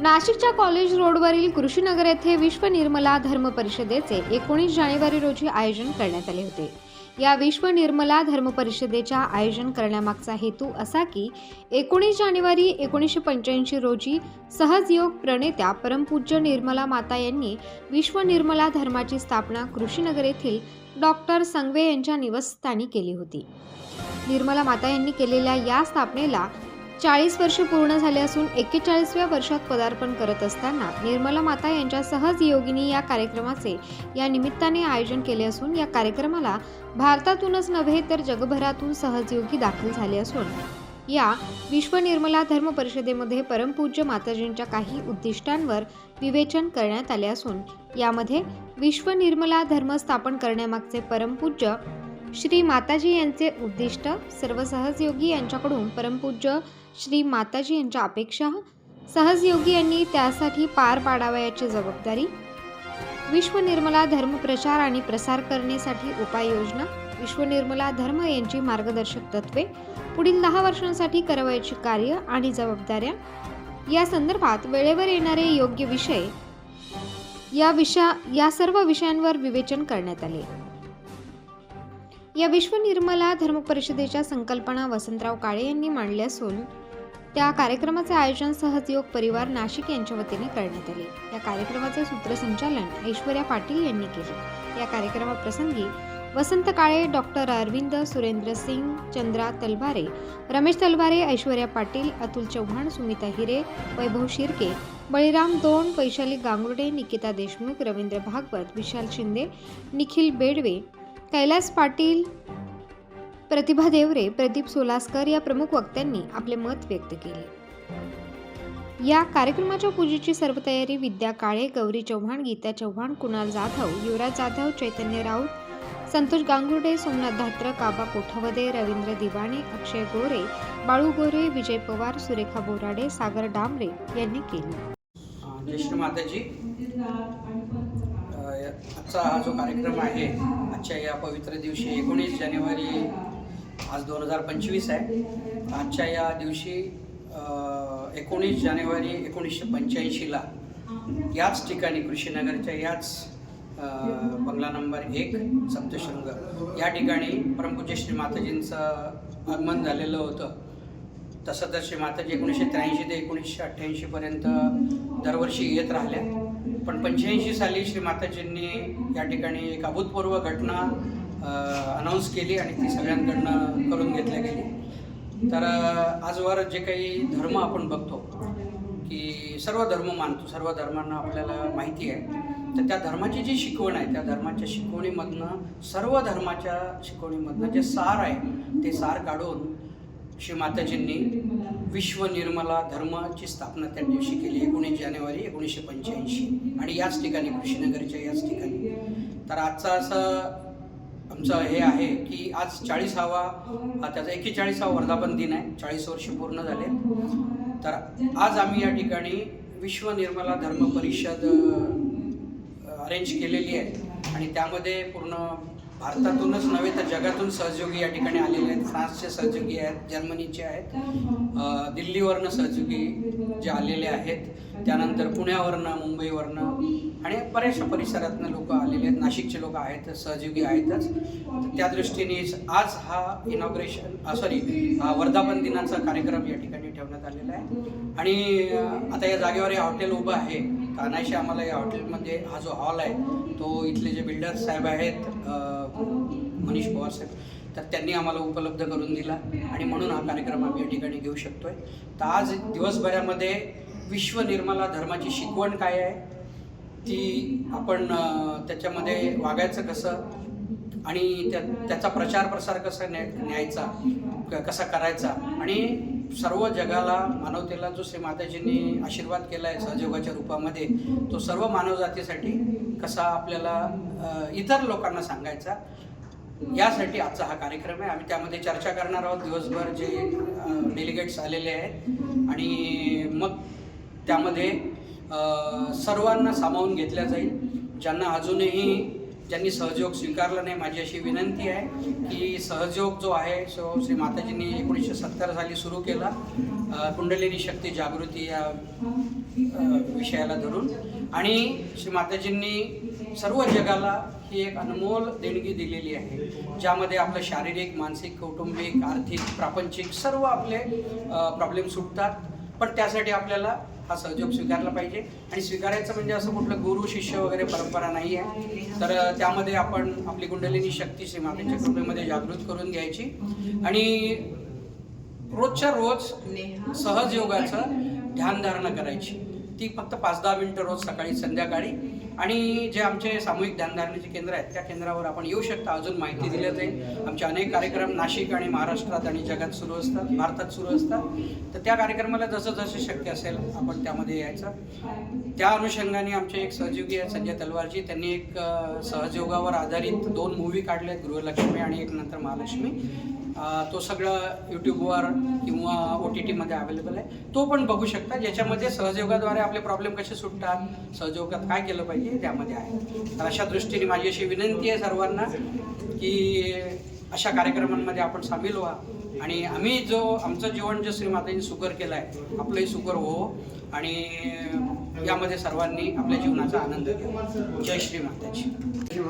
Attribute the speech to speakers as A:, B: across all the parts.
A: नाशिकच्या कॉलेज रोडवरील कृषीनगर येथे विश्व निर्मला धर्म परिषदेचे एकोणीस जानेवारी रोजी आयोजन करण्यात आले होते. या विश्व निर्मला धर्म परिषदेच्या आयोजन करण्यामागचा हेतू असा की एकोणीस जानेवारी एकोणीसशे पंच्याऐंशी रोजी सहजयोग प्रणेत्या परमपूज्य निर्मला माता यांनी विश्व निर्मला धर्माची स्थापना कृषीनगर येथील डॉक्टर संगवे यांच्या निवासस्थानी केली होती. निर्मला माता यांनी केलेल्या या स्थापनेला चाळीस वर्ष पूर्ण झाले असून एक्केचाळीसव्या वर्षात पदार्पण करत असताना निर्मला माता यांच्या सहज योगिनी या कार्यक्रमाचे या निमित्ताने आयोजन केले असून या कार्यक्रमाला भारतातूनच नव्हे तर जगभरातून सहजयोगी दाखल झाले असून या विश्व निर्मला धर्म परिषदेमध्ये परमपूज्य माताजींच्या काही उद्दिष्टांवर विवेचन करण्यात आले असून यामध्ये विश्व निर्मला धर्म स्थापन करण्यामागचे परमपूज्य श्री माताजी यांचे उद्दिष्ट सर्व सहजयोगी यांच्याकडून परमपूज्य श्री माताजी यांच्या अपेक्षा सहजयोगी यांनी त्यासाठी पार पाडावयाची जबाबदारी विश्वनिर्मला धर्मप्रचार धर्म प्रचार आणि प्रसार करण्यासाठी उपाययोजना विश्वनिर्मला धर्म यांची मार्गदर्शक तत्वे पुढील दहा वर्षांसाठी करावयाची कार्य आणि जबाबदाऱ्या या संदर्भात वेळेवर येणारे योग्य विषय या विषया या सर्व विषयांवर विवेचन करण्यात आले. या विश्वनिर्मला धर्म परिषदेच्या संकल्पना वसंतराव काळे यांनी मांडल्या असून त्या कार्यक्रमाचे आयोजन सहजयोग परिवार नाशिक यांच्या वतीने करण्यात आले. या कार्यक्रमाचे सूत्रसंचालन ऐश्वर्या पाटील यांनी केले. या कार्यक्रमाप्रसंगी वसंत काळे डॉक्टर अरविंद सुरेंद्र सिंग चंद्रा तलवारे रमेश तलवारे ऐश्वर्या पाटील अतुल चव्हाण सुमिता हिरे वैभव शिर्के बळीराम दोन वैशाली गांगुर्डे निकिता देशमुख रवींद्र भागवत विशाल शिंदे निखिल बेडवे कैलास पाटील प्रतिभा देवरे प्रदीप सोलासकर या प्रमुख वक्त्यांनी आपले मत व्यक्त केले. या कार्यक्रमाच्या पूजेची सर्व तयारी विद्या काळे गौरी चव्हाण गीता चव्हाण कुणाल जाधव युवराज जाधव चैतन्य राऊत संतोष गांगुर्डे सोमनाथ धात्र काबा कोठावदे रवींद्र दिवाणे अक्षय गोरे बाळू गोरे विजय पवार सुरेखा बोराडे सागर डांबरे यांनी केली.
B: ज्येष्ठ माताजी. आजचा हा जो कार्यक्रम आहे आजच्या या पवित्र दिवशी एकोणीस जानेवारी आज दोन हजार पंचवीस आहे. आजच्या या दिवशी एकोणीस जानेवारी एकोणीसशे पंच्याऐंशीला याच ठिकाणी कृषीनगरच्या याच बंगला नंबर एक सप्तशृंग या ठिकाणी परमपूज्य श्री माताजींचं आगमन झालेलं होतं. तसं तर श्री माताजी एकोणीसशे त्र्याऐंशी ते एकोणीसशे अठ्ठ्याऐंशीपर्यंत दरवर्षी येत राहिल्या. पण पंच्याऐंशी साली श्री माताजींनी या ठिकाणी एक अभूतपूर्व घटना अनाऊन्स केली आणि ती सगळ्यांकडनं करून घेतल्या गेली. तर आजवर जे काही धर्म आपण बघतो की सर्व धर्म मानतो सर्व धर्मांना आपल्याला माहिती आहे तर त्या धर्माची जी शिकवण आहे त्या धर्माच्या शिकवणीमधनं सर्व धर्माच्या शिकवणीमधनं जे सार आहे ते सार काढून श्री माताजींनी विश्व निर्मला धर्माची स्थापना त्या दिवशी केली एकोणीस जानेवारी एकोणीसशे पंच्याऐंशी. आणि याच ठिकाणी कृषीनगरच्या याच ठिकाणी. तर आजचा असं आमचं हे आहे की आज चाळीसावा हा त्याचा एकेचाळीसावा वर्धापन दिन आहे. चाळीस वर्ष पूर्ण झाले. तर आज आम्ही या ठिकाणी विश्व निर्मला धर्म परिषद अरेंज केलेली आहे. आणि त्यामध्ये पूर्ण भारतातूनच नव्हे तर जगातून सहयोगी या ठिकाणी आलेले आहेत. फ्रान्सचे सहयोगी आहेत जर्मनीचे आहेत. दिल्लीवरनं सहयोगी जे आलेले आहेत त्यानंतर पुण्यावरनं मुंबईवरनं आणि बऱ्याचशा परिसरातनं लोक आलेले आहेत. नाशिकचे लोक आहेत सहयोगी आहेतच. त्या दृष्टीने आज हा इनॉग्रेशन सॉरी वर्धापन दिनाचा कार्यक्रम या ठिकाणी ठेवण्यात आलेला आहे. आणि आता या जागेवर हे हॉटेल उभं आहे. कानाशी आम्हाला या हॉटेलमध्ये हा जो हॉल आहे तो इथले जे बिल्डर साहेब आहेत मनीष पवार साहेब तर त्यांनी आम्हाला उपलब्ध करून दिला आणि म्हणून हा कार्यक्रम आम्ही या ठिकाणी घेऊ शकतोय. तर आज दिवसभरामध्ये विश्व निर्मला धर्माची शिकवण काय आहे ती आपण त्याच्यामध्ये वागायचं कसं आणि त्या त्याचा प्रचार प्रसार कसा न्या न्यायचा क- कसा करायचा आणि सर्व जगाला मानवतेला जो श्री माताजींनी आशीर्वाद केला आहे सहयोगाच्या रूपामध्ये तो सर्व मानवजातीसाठी कसा आपल्याला इतर लोकांना सांगायचा यासाठी आजचा हा कार्यक्रम आहे. आम्ही त्यामध्ये चर्चा करणार आहोत. दिवसभर जे डेलिगेट्स आलेले आहेत. आणि मग त्यामध्ये सर्वांना सामावून घेतल्या जाईल ज्यांना अजूनही ज्यांनी सहयोग स्वीकारला नाही माझी अशी विनंती आहे की सहयोग जो आहे सो श्री माताजींनी एकोणीसशे सत्तर साली सुरू केला. कुंडलिनी शक्ती जागृती या विषयाला धरून. आणि श्री माताजींनी सर्व जगाला ही एक अनमोल देणगी दिलेली आहे ज्यामध्ये आपलं शारीरिक मानसिक कौटुंबिक आर्थिक प्रापंचिक सर्व आपले प्रॉब्लेम सुटतात. पण त्यासाठी आपल्याला हा सहयोग स्वीकारला पाहिजे. आणि स्वीकारायचं म्हणजे असं कुठलं गुरु शिष्य वगैरे परंपरा नाही आहे. तर त्यामध्ये आपण आपली कुंडलिनी शक्ती श्री मातेच्या कृपेमध्ये जागृत करून घ्यायची. आणि रोजच्या रोज सहजयोगाचं ध्यानधारणा करायची. ती फक्त पाच दहा मिनटं रोज सकाळी संध्याकाळी. आणि जे आमचे सामूहिक ध्यानधारणेचे केंद्र आहेत त्या केंद्रावर आपण येऊ शकता. अजून माहिती दिली जाईल. आमचे अनेक कार्यक्रम नाशिक आणि महाराष्ट्रात आणि जगात सुरू असतात भारतात सुरू असतात. तर त्या कार्यक्रमाला जसं जसं शक्य असेल आपण त्यामध्ये यायचं. त्या अनुषंगाने आमचे एक सहयोगी आहेत संजय तलवारजी. त्यांनी एक सहयोगावर आधारित दोन मूवी काढले आहेत गृहलक्ष्मी आणि एक नंतर महालक्ष्मी. तो सगळं यूट्यूबवर किंवा ओ टी टीमध्ये अवेलेबल आहे. तो पण बघू शकता ज्याच्यामध्ये सहजयोगाद्वारे आपले प्रॉब्लेम कसे सुटतात सहजयोगात काय केलं पाहिजे त्यामध्ये आहे. तर अशा दृष्टीने माझी अशी विनंती आहे सर्वांना की अशा कार्यक्रमांमध्ये आपण सामील व्हा. आणि आम्ही जो आमचं जीवन जे श्रीमातांनी सुकर केलं आहे आपलंही सुकर हो आणि यामध्ये सर्वांनी आपल्या जीवनाचा आनंद घ्या. जय श्री माताजी
C: श्री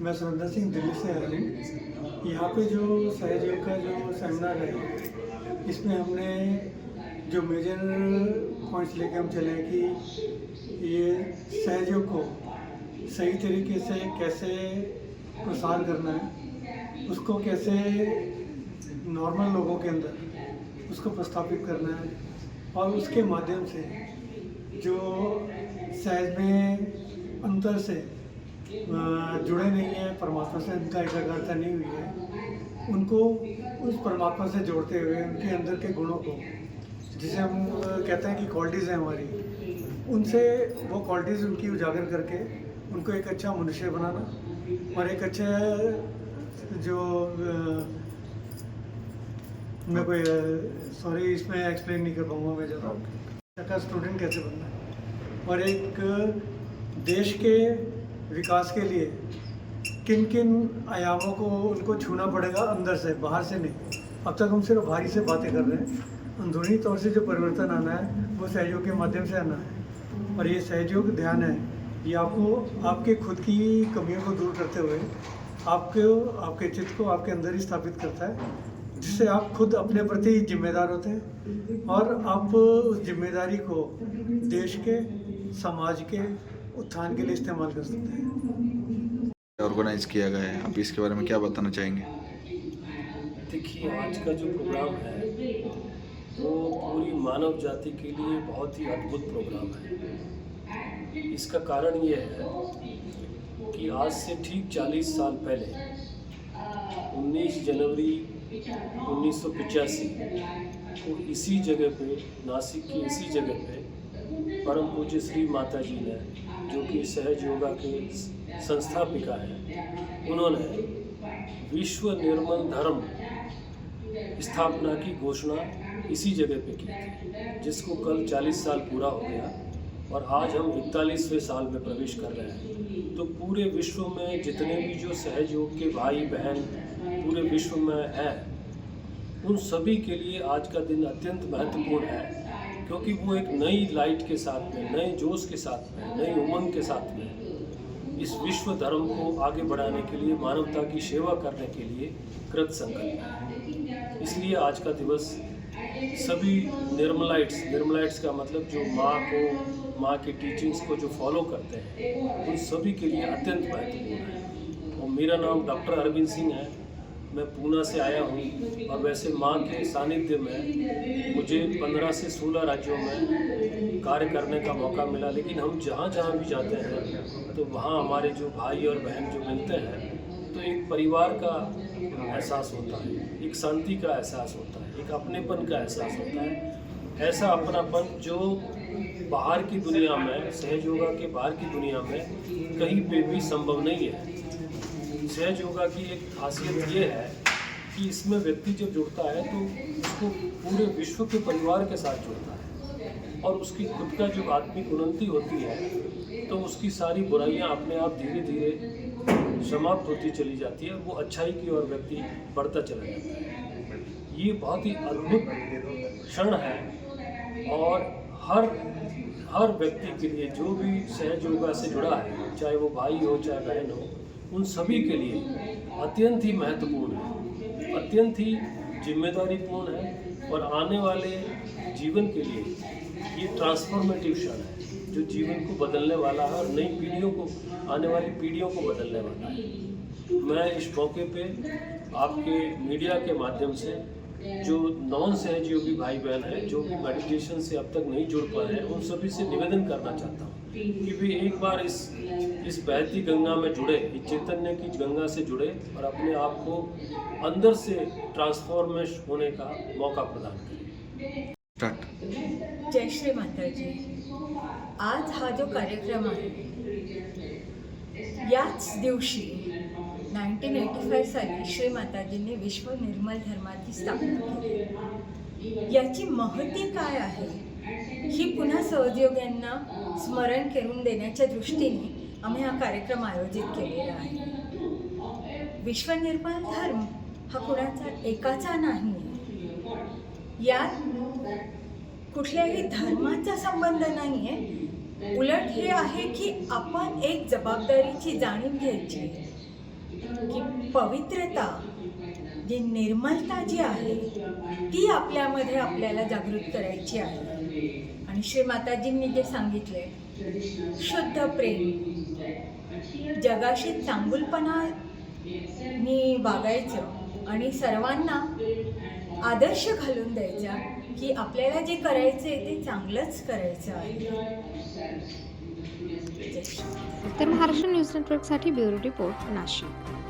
C: मैं सुरेंद्र सिंह, दिल्ली से आया हूँ। यहाँ पे जो सहयोग का जो सेमिनार है, इसमें हमने जो मेजर पॉइंट्स लेके हम चले कि ये सहयोग को सही तरीके से कैसे प्रसार करना है, उसको कैसे नॉर्मल लोगों के अंदर उसको प्रस्थापित करना है और उसके माध्यम से जो सहज में अंतर से जुड़े नहीं हैं, परमात्मा से उनका एकाग्रता नहीं हुई है। उनको उस परमात्मा से जोड़ते हुए, उनके अंदर के गुणों को, जिसे हम कहते हैं कि क्वालिटीज़ हैं हमारी, उनसे वो क्वालिटीज़ उनकी उजागर करके, उनको एक अच्छा मनुष्य बनाना, और एक अच्छा जो मैं कोई सॉरी इसमें एक्सप्लेन नहीं कर पाऊँगा मैं ज़्यादा स्टूडेंट कैसे बनना? है और एक देश के विकास के लिए किन किन आयामों को उनको छूना पड़ेगा अंदर से, बाहर से नहीं। अब तक हम सिर्फ़ बाहरी से बातें कर रहे हैं। अंदरूनी तौर से जो परिवर्तन आना है, वो सहयोग के माध्यम से आना है। और ये सहयोग ध्यान है। ये आपको, आपके खुद की कमियों को दूर करते हुए, आपको, आपके चित्त को आपके अंदर ही स्थापित करता है, जिससे आप खुद अपने प्रति जिम्मेदार होते हैं। और आप उस ज़िम्मेदारी को देश के, समाज के उत्थान के लिए इस्तेमाल कर सकते हैं।
D: ऑर्गेनाइज किया गया है। आप इसके बारे में क्या बताना चाहेंगे?
E: देखिए आज का जो प्रोग्राम है वो पूरी मानव जाति के लिए बहुत ही अद्भुत प्रोग्राम है। इसका कारण ये है कि आज से ठीक 40 साल पहले 19 जनवरी उन्नीस सौ पचासी को इसी जगह पे नासिक की इसी जगह पे परम पूज्य श्री माता जी ने जो कि सहज योगा के संस्थापिका हैं, उन्होंने विश्व निर्मल धर्म स्थापना की घोषणा इसी जगह पे की थी, जिसको कल 40 साल पूरा हो गया और आज हम इकतालीसवें साल में प्रवेश कर रहे हैं। तो पूरे विश्व में जितने भी जो सहयोग के भाई बहन पूरे विश्व में हैं, उन सभी के लिए आज का दिन अत्यंत महत्वपूर्ण है। क्योंकि वो एक नई लाइट के साथ में, नए जोश के साथ में, नई उमंग के साथ में इस विश्व धर्म को आगे बढ़ाने के लिए, मानवता की सेवा करने के लिए कृत संकल्प है। इसलिए आज का दिवस सभी निर्मलाइट्स निर्मलाइट्स का मतलब जो माँ को, माँ की टीचिंग्स को जो फॉलो करते हैं, उन सभी के लिए अत्यंत महत्वपूर्ण है। और मेरा नाम डॉक्टर अरविंद सिंह है। मैं पूना से आया हूँ और वैसे माँ के सानिध्य में मुझे 15 से 16 राज्यों में कार्य करने का मौका मिला। लेकिन हम जहाँ जहाँ भी जाते हैं तो वहाँ हमारे जो भाई और बहन जो मिलते हैं तो एक परिवार का एहसास होता है, एक शांति का एहसास होता है, एक अपनेपन का एहसास होता है। ऐसा अपनापन जो बाहर की दुनिया में, सहयोगा के बाहर की दुनिया में कहीं पे भी संभव नहीं है। सहज योगा की एक खासियत ये है कि इसमें व्यक्ति जब जुड़ता है तो उसको पूरे विश्व के परिवार के साथ जुड़ता है। और उसकी खुद का जो आत्मिक उन्नति होती है तो उसकी सारी बुराइयाँ अपने आप धीरे धीरे समाप्त होती चली जाती है, वो अच्छाई की ओर व्यक्ति बढ़ता चला जाता है। ये बहुत ही अद्भुत क्षण है और हर हर व्यक्ति के लिए जो भी सहज योगा से जुड़ा है, चाहे वो भाई हो, चाहे बहन हो उन सभी के लिए अत्यंत ही महत्वपूर्ण है, अत्यंत ही जिम्मेदारीपूर्ण है और आने वाले जीवन के लिए ये ट्रांसफॉर्मेटिव क्षण है, जो जीवन को बदलने वाला है और नई पीढ़ियों को, आने वाली पीढ़ियों को बदलने वाला है। मैं इस मौके पे आपके मीडिया के माध्यम से जो नॉन सहयोगी भाई बहन हैं जो भी मेडिटेशन से अब तक नहीं जुड़ पाए हैं उन सभी से निवेदन करना चाहता हूँ कि वे एक बार इस इस बहती गंगा में जुड़े इस चैतन्य की गंगा से जुड़े और अपने आप को अंदर से ट्रांसफॉर्मेश होने का मौका प्रदान करें।
F: जय श्री माता जी। आज हा जो कार्यक्रम आहे याच दिवशी नाईन्टीन एटी फाय साली श्री माताजींनी विश्व निर्मल धर्माची स्थापना केली. याची महती काय आहे? ही पुन्हा सहयोग्यांना स्मरण करून देण्याच्या दृष्टीने आम्ही हा कार्यक्रम आयोजित केलेला आहे. विश्व निर्मल धर्म हा कुणाचा एकाचा नाही. आहे यात कुठल्याही धर्माचा संबंध नाही आहे उलट हे आहे की आपण एक जबाबदारीची जाणीव घ्यायची. की पवित्रता जी निर्मलता जी आहे ती आपल्यामध्ये आपल्याला जागृत करायची आहे. आणि श्री माताजींनी जे सांगितले शुद्ध प्रेम. जगाशी चांगुलपणाने वागायचं आणि सर्वांना आदर्श घालून द्यायचा की आपल्याला जे करायचं आहे ते चांगलंच करायचं आहे.
A: तर महाराष्ट्र न्यूज नेटवर्कसाठी ब्युरो रिपोर्ट नाशिक.